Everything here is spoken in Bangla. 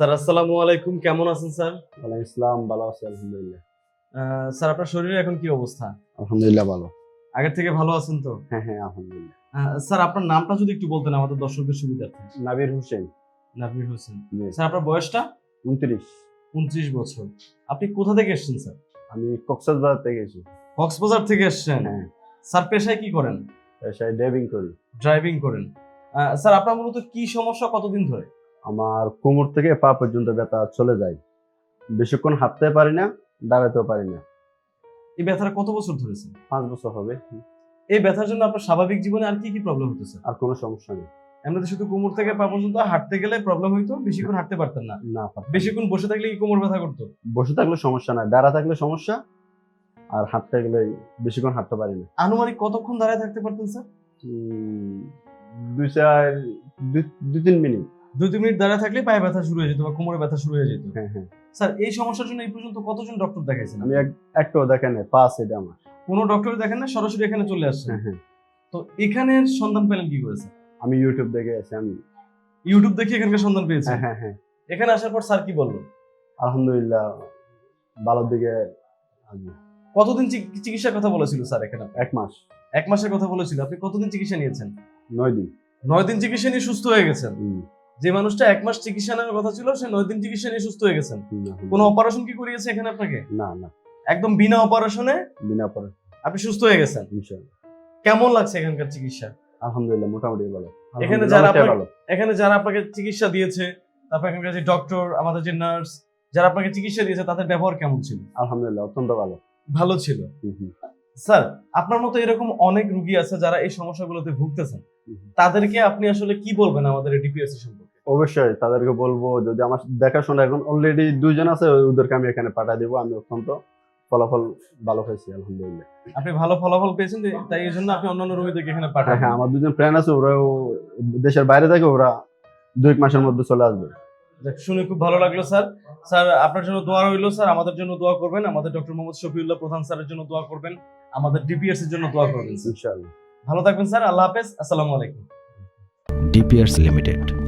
স্যার আসসালামু আলাইকুম। কেমন আছেন স্যার? ওয়ালাইকুম ইসলাম ভালো আছি আলহামদুলিল্লাহ। স্যার আপনার শরীরে এখন কি অবস্থা? আলহামদুলিল্লাহ ভালো। আগের থেকে ভালো আছেন তো? হ্যাঁ হ্যাঁ আলহামদুলিল্লাহ। স্যার আপনার নামটা যদি একটু বলতেন আমাদের দর্শকদের সুবিধার্থে। নাবির হোসেন। নাবির হোসেন। স্যার আপনার বয়সটা? উনত্রিশ। উনত্রিশ বছর। আপনি কোথা থেকে এসেছেন স্যার? আমি কক্সবাজার থেকে এসেছি। কক্সবাজার থেকে এসেছেন? হ্যাঁ। স্যার পেশায় কি করেন? পেশায় ড্রাইভিং করি। ড্রাইভিং করেন। স্যার আপনার মূলত কি সমস্যা কতদিন ধরে? আমার কোমর থেকে পা পর্যন্ত ব্যথা চলে যায়। বেশিক্ষণ হাঁটতে পারি না দাঁড়াতেও পারি না। এই ব্যথাটা কত বছর ধরেছে পাঁচ বছর হবে। এই ব্যথার জন্য আপনার স্বাভাবিক জীবনে আর কি কি প্রবলেম হতেছে আর কোনো সমস্যা নেই। এমনিতে শুধু কোমর থেকে পা পর্যন্ত হাঁটতে গেলে প্রবলেম হইতো বেশিক্ষণ হাঁটতে পারতেন না। না। বেশিক্ষণ বসে থাকলে কি কোমর ব্যথা করতো? বসে থাকলে সমস্যা নাই দাঁড়া থাকলে সমস্যা আর হাঁটতে গেলে বেশিক্ষণ হাঁটতে পারি না। আনুমানিক কতক্ষণ দাঁড়ায় থাকতে পারতেন স্যার? দুই চার দুই তিন মিনিট। দুই তিন মিনিট দাঁড়ায় থাকলে পায়ে ব্যথা শুরু হয়ে যেত বা কোমরে ব্যথা শুরু হয়ে যেত। হ্যাঁ হ্যাঁ। স্যার এই সমস্যার জন্য এই পর্যন্ত কতজন ডক্টর দেখাইছেন আমি একটাও দেখেন নাই, পা এটা আমার। কোনো ডক্টর দেখেন না সরাসরি এখানে চলে আসছেন। হ্যাঁ হ্যাঁ। তো এখানের সন্ধান পেলেন কি করেছে আমি ইউটিউব দেখে আছি আমি ইউটিউব দেখে এখানকার সন্ধান পেয়েছেন? হ্যাঁ হ্যাঁ হ্যাঁ। এখানে আসার পর স্যার কি বলল? আলহামদুলিল্লাহ ভালোর দিকে। কতদিন চিকিৎসার কথা বলেছিল স্যার এখানে এক মাস। এক মাসের কথা বলেছিল। আপনি কতদিন চিকিৎসা নিয়েছেন? নয় দিন। নয় দিন চিকিৎসা নিয়ে সুস্থ হয়ে গেছেন? যে মানুষটা এক মাস চিকিৎসা নেওয়ার কথা ছিল সে নয় দিন চিকিৎসা নিয়ে সুস্থ হয়ে গেছেন কোনো। অপারেশন কি করিয়েছে এখানে আপনাকে? না না। একদম বিনা অপারেশনে বিনা পরে আপনি সুস্থ হয়ে গেছেন। কেমন লাগছে এখানকার চিকিৎসা? আলহামদুলিল্লাহ মোটামুটি ভালো। এখানে যারা এখানে যারা আপনাকে চিকিৎসা দিয়েছে তারপর এখানকার যে ডক্টর আমাদের যে নার্স যারা আপনাকে চিকিৎসা দিয়েছে তাদের ব্যবহার কেমন ছিল? আলহামদুলিল্লাহ অত্যন্ত ভালো। ভালো ছিল? স্যার আপনার মতো এরকম অনেক রুগী আছে যারা এই সমস্যাগুলোতে ভুগতেছেন। তাদেরকে আপনি আসলে কি বলবেন আমাদের ডিপিএসসি সম্পর্কে? অবশ্যই তাদেরকে বলব যদি আমার দেখাশোনা এখন অলরেডি দুইজন আছে ওদেরকে আমি এখানে পাঠিয়ে দেবো আমি অত্যন্ত ফলাফল ভালো হয়েছি আলহামদুলিল্লাহ। আপনি ভালো ফলাফল পেয়েছেন তাই এই জন্য আপনি অন্যান্য রোগীদেরকে এখানে হ্যাঁ পাঠান। হ্যাঁ আমার দুজন ফ্রেন্ড আছে ওরাও দেশের বাইরে থাকে ওরা দুই এক মাসের মধ্যে চলে আসবে। শুনে খুব ভালো লাগল স্যার। স্যার আপনার জন্য দোয়া রইল স্যার। আমাদের জন্য দোয়া করবেন। আমাদের ডক্টর মোহাম্মদ শফিউল্লাহ প্রধান স্যারের জন্য দোয়া করবেন। আমাদের ডিপিএস এর জন্য দোয়া করবেন ইনশাআল্লাহ। ভালো থাকবেন স্যার। আল্লাহ হাফেজ। আসসালামু আলাইকুম। DPS limited.